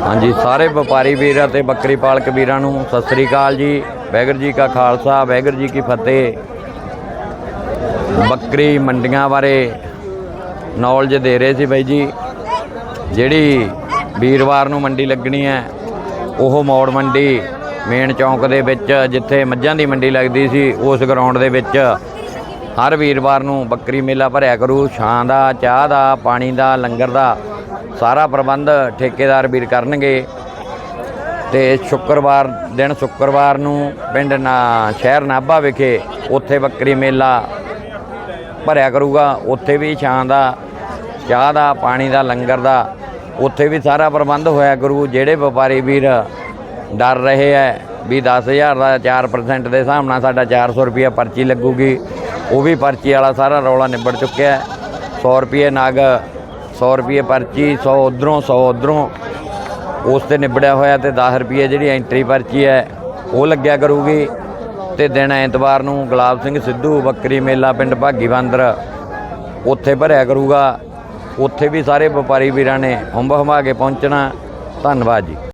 ਹਾਂਜੀ, ਸਾਰੇ ਵਪਾਰੀ ਵੀਰ ਅਤੇ ਬੱਕਰੀ ਪਾਲਕ ਵੀਰਾਂ ਨੂੰ ਸਤਿ ਸ੍ਰੀ ਅਕਾਲ ਜੀ। ਵਾਹਿਗੁਰੂ ਜੀ ਕਾ ਖਾਲਸਾ, ਵਾਹਿਗੁਰੂ ਜੀ ਕੀ ਫਤਿਹ। ਬੱਕਰੀ ਮੰਡੀਆਂ ਬਾਰੇ ਨੌਲੇਜ ਦੇ ਰਹੇ ਸੀ ਬਾਈ ਜੀ। ਜਿਹੜੀ ਵੀਰਵਾਰ ਨੂੰ ਮੰਡੀ ਲੱਗਣੀ ਹੈ, ਉਹ ਮੌੜ ਮੰਡੀ ਮੇਨ ਚੌਂਕ ਦੇ ਵਿੱਚ, ਜਿੱਥੇ ਮੱਝਾਂ ਦੀ ਮੰਡੀ ਲੱਗਦੀ ਸੀ, ਉਸ ਗਰਾਊਂਡ ਦੇ ਵਿੱਚ ਹਰ ਵੀਰਵਾਰ ਨੂੰ ਬੱਕਰੀ ਮੇਲਾ ਭਰਿਆ ਕਰੂ। ਛਾਂ ਦਾ, ਚਾਹ ਦਾ, ਪਾਣੀ ਦਾ, ਲੰਗਰ ਦਾ ਸਾਰਾ ਪ੍ਰਬੰਧ ਠੇਕੇਦਾਰ ਵੀਰ ਕਰਨਗੇ ਤੇ ਸ਼ੁੱਕਰਵਾਰ ਦਿਨ ਸ਼ੁੱਕਰਵਾਰ ਨੂੰ ਪਿੰਡ ਨਾ ਸ਼ਹਿਰ ਨਾਭਾ ਵਿਖੇ ਉੱਥੇ ਬੱਕਰੀ ਮੇਲਾ ਭਰਿਆ ਕਰੂਗਾ। ਉੱਥੇ ਵੀ ਛਾਂ ਦਾ, ਚਾਹ ਦਾ, ਪਾਣੀ ਦਾ, ਲੰਗਰ ਦਾ ਉੱਥੇ ਵੀ ਸਾਰਾ ਪ੍ਰਬੰਧ ਹੋਇਆ ਕਰੂ ਜਿਹੜੇ ਵਪਾਰੀ ਵੀਰ ਡਰ ਰਹੇ ਹੈ ਵੀ 10000 ਦਾ 4% ਦੇ ਹਿਸਾਬ ਨਾਲ ਸਾਡਾ 400 ਰੁਪਿਆ ਪਰਚੀ ਲੱਗੂਗੀ, ਉਹ ਵੀ ਪਰਚੀ ਵਾਲਾ ਸਾਰਾ ਰੌਲਾ ਨਿਬੜ ਚੁੱਕਿਆ। ਹੈ 100 ਰੁਪਏ ਨਗ 100 ਰੁਪਏ ਪਰਚੀ 100 ਉਧਰੋਂ 100 ਉਧਰੋਂ। ਉਸ ਤੇ ਨਿਬੜਿਆ ਹੋਇਆ ਤੇ 10 ਰੁਪਏ ਜਿਹੜੀ ਐਂਟਰੀ ਪਰਚੀ ਹੈ, ਉਹ ਲੱਗਿਆ ਕਰੂਗੀ। ਤੇ ਦਿਨ ਐਤਵਾਰ ਨੂੰ ਗੁਲਾਬ ਸਿੰਘ ਸਿੱਧੂ ਬੱਕਰੀ ਮੇਲਾ ਪਿੰਡ ਭਾਗੀ ਬਾਂਦਰ ਉੱਥੇ ਭਰਿਆ ਕਰੂਗਾ। ਉੱਥੇ ਵੀ ਸਾਰੇ ਵਪਾਰੀ ਵੀਰਾਂ ਨੇ ਹੁੰਬ ਹਮਾ ਕੇ ਪਹੁੰਚਣਾ। ਧੰਨਵਾਦ ਜੀ।